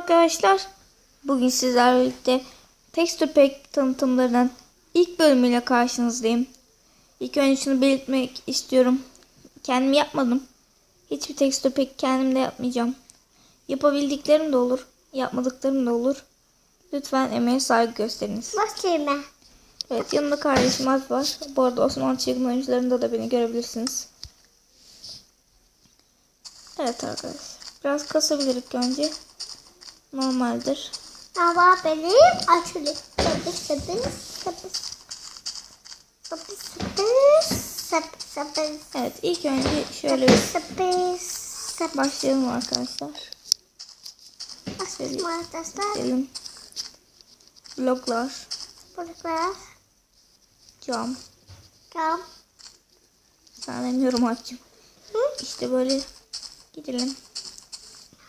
Arkadaşlar bugün sizlerle birlikte Texture Pack tanıtımlarının ilk bölümüyle karşınızdayım. İlk önce şunu belirtmek istiyorum. Kendim yapmadım. Hiçbir Texture Pack kendim de yapmayacağım. Yapabildiklerim de olur, yapmadıklarım da olur. Lütfen emeğe saygı gösteriniz. Başlayayım. Evet yanımda kardeşim Alp var. Bu arada Osmanlı çılgın oyuncularında da beni görebilirsiniz. Evet arkadaşlar. Biraz kasabilir ilk önce. Normaldir. Ama benim açılıyor. Sapı sapı sapı. Sapı sapı sapı sapı. Evet ilk önce şöyle bir Sapı sapı. başlayalım arkadaşlar. Başlayalım arkadaşlar. Gidelim. Bloklar, Burada cam. Tamam. Sanmıyorum açım. Hı? İşte böyle gidelim.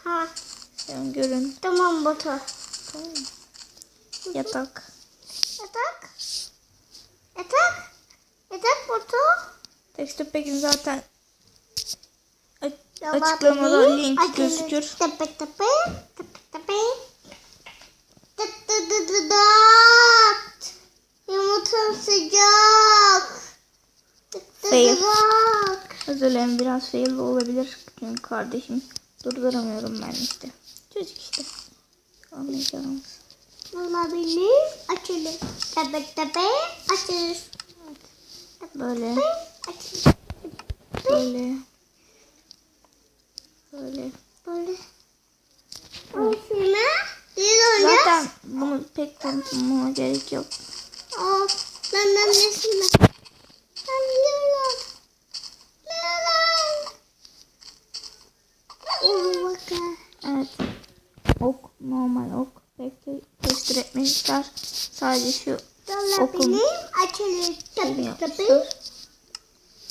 Ha. Sen görün. Tamam Batu. Tamam? Yatak. Yatak. Yatak. Yatak Batu. Texture Pack'in zaten açıklamada link gözükür. Tepe tepe. Tepe tepe. Dıt dıt dıt dıt. Yumurtam sıcak. Dıt Fail. dıt. Özür dilerim biraz fail olabilir. Çünkü kardeşim durduramıyorum ben işte. Çocuk işte. Anlayacağınız. Valla benim açılır. Tepe tepe açılır. Böyle. Açılır. Böyle. Böyle. Böyle. Açılma. Değil öyle. Zaten bunu pek tanıtmama gerek yok. Aa, ben ben nesin ben? Biliyorum. Biliyorum. Oo bakın. Evet. Ok. Normal ok. Pek teşkil etmemişler. Sadece şu Valla Okul. benim açılır. Tabi tabi.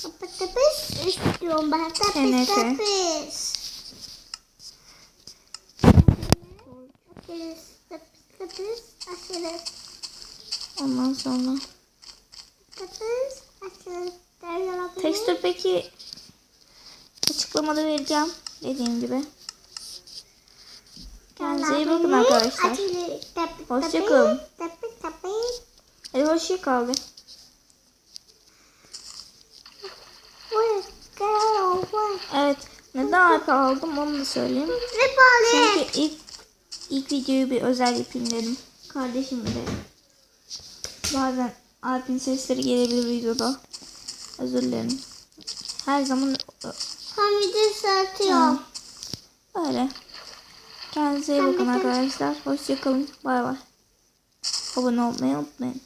Tabi tabi. İstiyorum ben. Tabi tabi. Ondan sonra Texture peki açıklamada vereceğim. Dediğim gibi. Kendinize iyi bakın arkadaşlar. açılır. Tabi Hoşça tabi. kalın. Tabi tabi. Hadi hoşça kalın. Where go? Where? Evet. Neden arka aldım onu da söyleyeyim. Çünkü ilk ilk videoyu bir özel yapayım dedim. Kardeşim de. Bazen Alp'in sesleri gelebilir videoda. Özür dilerim. Her zaman Hamidi satıyor. Öyle. Kendinize iyi bakın arkadaşlar. Hoşçakalın. Bay bay. Abone olmayı unutmayın.